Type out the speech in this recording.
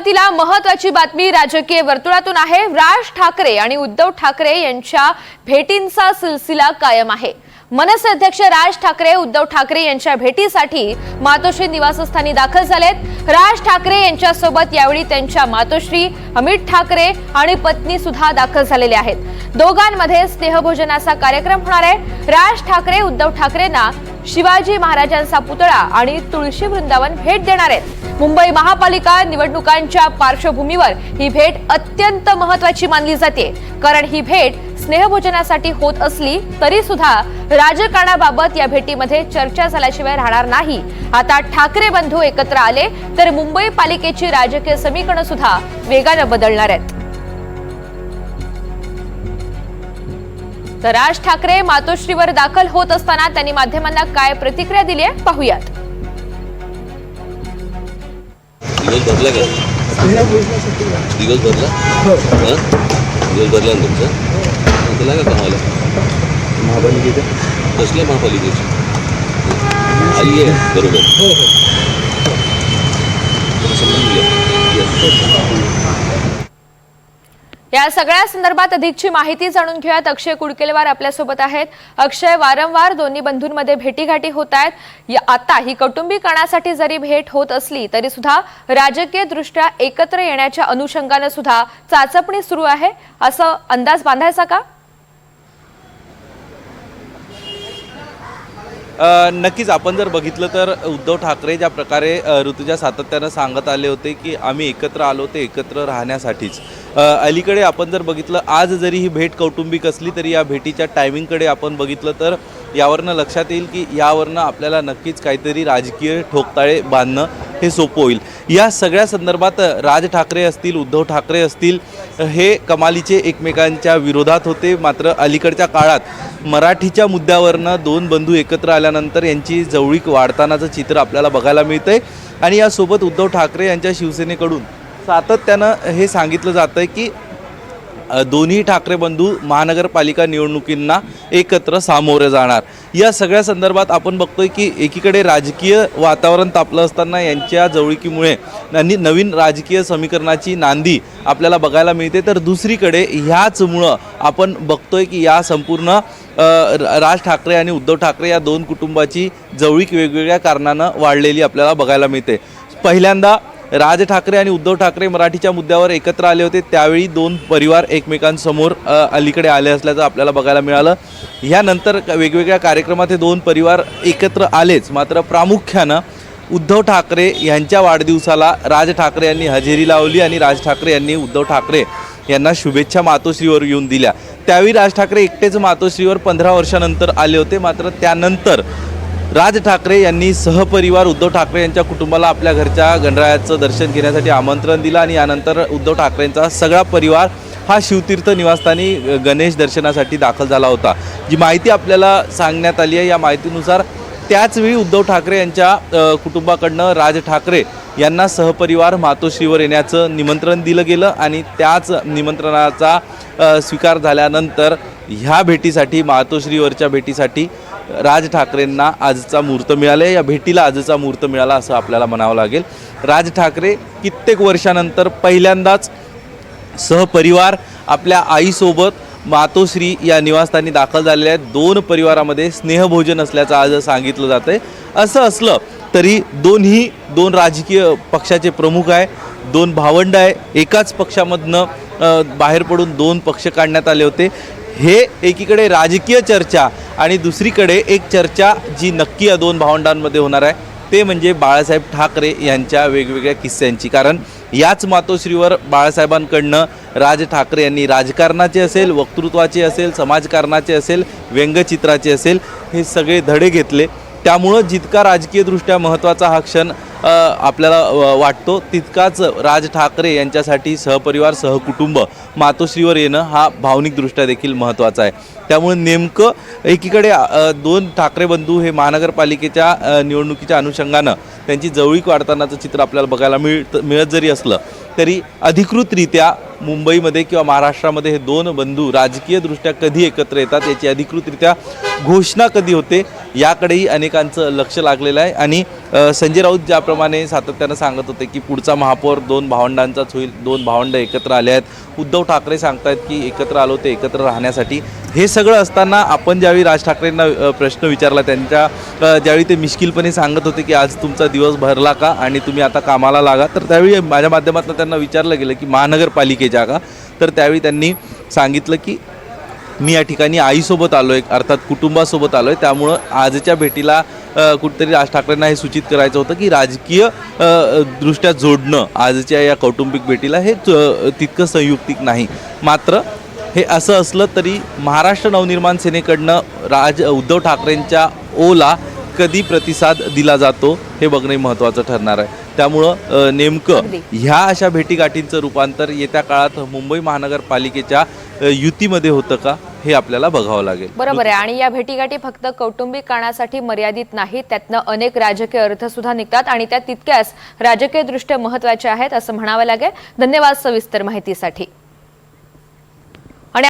सुरुवातीला महत्वाची बातमी राजकीय वर्तुळातून आहे. राज ठाकरे आणि उद्धव ठाकरे यांच्या भेटींचा सिलसिला कायम आहे. मनसे अध्यक्ष राज ठाकरे उद्धव ठाकरे यांच्या भेटीसाठी मातोश्री निवासस्थानी दाखल झालेत. राज ठाकरे यांच्यासोबत यावेळी त्यांच्या मातोश्री अमित ठाकरे आणि पत्नी सुद्धा दाखल झालेले आहेत. दोघांमध्ये स्नेहभोजनाचा कार्यक्रम होणार आहे. राज ठाकरे उद्धव ठाकरेंना शिवाजी महाराजांचा पुतळा आणि तुळशी वृंदावन भेट देणार आहेत. मुंबई महापालिका निवडणुकांच्या पार्श्वभूमीवर ही भेट अत्यंत महत्वाची मानली जाते. कारण ही भेट स्नेहभोजनासाठी होत असली तरी सुद्धा राजकारणाबाबत या भेटीमध्ये चर्चा झाल्याशिवाय राहणार नाही. आता ठाकरे बंधू एकत्र आले तर मुंबई पालिकेची राजकीय समीकरणं सुद्धा वेगानं बदलणार आहेत. तर राज ठाकरे मातोश्रीवर दाखल होत असताना त्यांनी माध्यमांना काय प्रतिक्रिया दिली आहे? पाहूयात. दिवस भरला का? दिवस भरला हां. दिवस भरला ना तुमचा? तुला का कामाला? महापालिकेच्या कसल्या महापालिकेची? आली आहे बरोबर. समजून घ्या. या सगळ्या संदर्भात अधिकची माहिती जाणून घेऊयात. अक्षय कुडकेलवार आपल्यासोबत आहेत. अक्षय वारंवार दोन्ही बंधूंमध्ये भेटीगाठी होत आहेत. आता ही कौटुंबिकरणासाठी जरी भेट होत असली तरी सुद्धा राजकीय दृष्ट्या एकत्र येण्याच्या अनुषंगानं सुद्धा चाचपणी सुरू आहे. असं अंदाज बांधायचा का? नक्कीच आपण जर बघितलं तर उद्धव ठाकरे ज्या प्रकारे ऋतुजा सातत्यानं सांगत आले होते की आम्ही एकत्र आलो ते एकत्र राहण्यासाठीच. अलीकडे आपण जर बघितलं आज जरी ही भेट कौटुंबिक असली तरी या भेटीच्या टायमिंगकडे आपण बघितलं तर यावरनं लक्षात येईल की यावरनं आपल्याला नक्कीच काहीतरी राजकीय ठोकताळे बांधणं हे सोपं होईल. या सगळ्या संदर्भात राज ठाकरे असतील उद्धव ठाकरे असतील हे कमालीचे एकमेकांच्या विरोधात होते. मात्र अलीकडच्या काळात मराठीच्या मुद्द्यावरनं दोन बंधू एकत्र आल्यानंतर यांची जवळीक वाढतानाचं चित्र आपल्याला बघायला मिळतंय. आणि यासोबत उद्धव ठाकरे यांच्या शिवसेनेकडून सातत्यानं हे सांगितलं जातं आहे की दोन्ही ठाकरे बंधू महानगरपालिका निवडणुकींना एकत्र सामोरे जाणार. या सगळ्या संदर्भात आपण बघतोय की एकीकडे राजकीय वातावरण तापलं असताना यांच्या जवळीकीमुळे आणि नवीन राजकीय समीकरणाची नांदी आपल्याला बघायला मिळते. तर दुसरीकडे ह्याचमुळं आपण बघतोय की या संपूर्ण राज ठाकरे आणि उद्धव ठाकरे या दोन कुटुंबाची जवळीक वेगवेगळ्या कारणानं वाढलेली आपल्याला बघायला मिळते. पहिल्यांदा राज ठाकरे आणि उद्धव ठाकरे मराठीच्या मुद्द्यावर एकत्र आले होते. त्यावेळी दोन परिवार एकमेकांसमोर अलीकडे आले असल्याचं आपल्याला बघायला मिळालं. ह्यानंतर वेगवेगळ्या कार्यक्रमात हे दोन परिवार एकत्र आलेच. मात्र प्रामुख्यानं उद्धव ठाकरे यांच्या वाढदिवसाला राज ठाकरे यांनी हजेरी लावली आणि राज ठाकरे यांनी उद्धव ठाकरे यांना शुभेच्छा मातोश्रीवर येऊन दिल्या. त्यावेळी राज ठाकरे एकटेच मातोश्रीवर पंधरा वर्षानंतर आले होते. मात्र त्यानंतर राज ठाकरे यांनी सहपरिवार उद्धव ठाकरे यांच्या कुटुंबाला आपल्या घरच्या गणरायाचं दर्शन घेण्यासाठी आमंत्रण दिलं आणि यानंतर उद्धव ठाकरेंचा सगळा परिवार हा शिवतीर्थ निवासस्थानी गणेश दर्शनासाठी दाखल झाला होता. जी माहिती आपल्याला सांगण्यात आली आहे या माहितीनुसार त्याचवेळी उद्धव ठाकरे यांच्या कुटुंबाकडनं राज ठाकरे यांना सहपरिवार मातोश्रीवर येण्याचं निमंत्रण दिलं गेलं आणि त्याच निमंत्रणाचा स्वीकार झाल्यानंतर ह्या भेटीसाठी मातोश्रीवरच्या भेटीसाठी राज ठाकरेंना आजचा मुहूर्त आहे. या भेटीला आजचा मुहूर्त मिळाला असं आपल्याला म्हणावं लागेल. राज ठाकरे कित्येक वर्षानंतर पहिल्यांदाच सहपरिवार आपल्या आईसोबत मातोश्री या निवासस्थानी दाखल झालेल्या आहेत. दोन परिवारामध्ये स्नेहभोजन असल्याचं आज सांगितलं जातं आहे असं असलं तरी दोन्ही दोन राजकीय पक्षाचे प्रमुख आहे दोन भावंड आहे. एकाच पक्षामधनं बाहेर पडून दोन पक्ष काढण्यात आले होते. हे एकीकडे राजकीय चर्चा आणि दुसरीकडे एक चर्चा जी नक्की या दोन भावंडांमध्ये होणार आहे ते म्हणजे बाळासाहेब ठाकरे यांच्या वेगवेगळ्या किस्स्यांची. कारण याच मातोश्रीवर बाळासाहेबांकडनं राज ठाकरे यांनी राजकारणाचे असेल वक्तृत्वाचे असेल समाजकारणाचे असेल व्यंगचित्राचे असेल हे सगळे धडे घेतले. त्यामुळं जितका राजकीयदृष्ट्या महत्त्वाचा हा क्षण आपल्याला वाटतो तितकाच राज ठाकरे यांच्यासाठी सहपरिवार सहकुटुंब मातोश्रीवर येणं हा भावनिकदृष्ट्या देखील महत्त्वाचा आहे. त्यामुळे नेमकं एकीकडे दोन ठाकरे बंधू हे महानगरपालिकेच्या निवडणुकीच्या अनुषंगानं त्यांची जवळीक वाढतानाचं चित्र आपल्याला बघायला मिळत मिळत जरी असलं तरी अधिकृतरित्या मुंबईमध्ये किंवा महाराष्ट्रामध्ये हे दोन बंधू राजकीयदृष्ट्या कधी एकत्र येतात याची अधिकृतरित्या घोषणा कधी होते याकडेही अनेकांचं लक्ष लागलेलं आहे. आणि संजय राऊत ज्याप्रमाणे सातत्यानं सांगत होते की पुढचा महापौर दोन भावंडांचाच होईल दोन भावंड एकत्र आले आहेत. उद्धव ठाकरे सांगतायत की एकत्र आलो ते एकत्र राहण्यासाठी. हे सगळं असताना आपण ज्यावेळी राज ठाकरेंना प्रश्न विचारला त्यांच्या ज्यावेळी ते मिश्किलपणे सांगत होते की आज तुमचा दिवस भरला का आणि तुम्ही आता कामाला लागा तर त्यावेळी माझ्या माध्यमातून त्यांना विचारलं गेलं की महानगरपालिकेच्या का? तर त्यावेळी त्यांनी सांगितलं की मी या ठिकाणी आईसोबत आलो आहे अर्थात कुटुंबासोबत आलो आहे त्यामुळं आजच्या भेटीला कुठेतरी राज ठाकरेंना हे सूचित करायचं होतं की राजकीय दृष्ट्या जोडणं आजच्या या कौटुंबिक भेटीला हे तितकं संयुक्तिक नाही. मात्र हे असं असलं तरी महाराष्ट्र नवनिर्माण सेनेकडनं राज उद्धव ठाकरेंच्या ओला कधी प्रतिसाद दिला जातो हे बघणे महत्त्वाचं ठरणार आहे. त्यामुळं नेमकं. ह्या अशा भेटीगाठींचं रूपांतर येत्या काळात मुंबई महानगरपालिकेच्या युतीमध्ये होतं का? हे आपल्याला बघावं लागेल. बरोबर आहे. आणि या भेटीगाठी फक्त कौटुंबिक कारणासाठी मर्यादित नाहीत. त्यातनं अनेक राजकीय अर्थ सुद्धा निघतात आणि त्या तितक्याच राजकीय दृष्ट्या महत्त्वाच्या आहेत असं म्हणावं लागेल. धन्यवाद सविस्तर माहितीसाठी.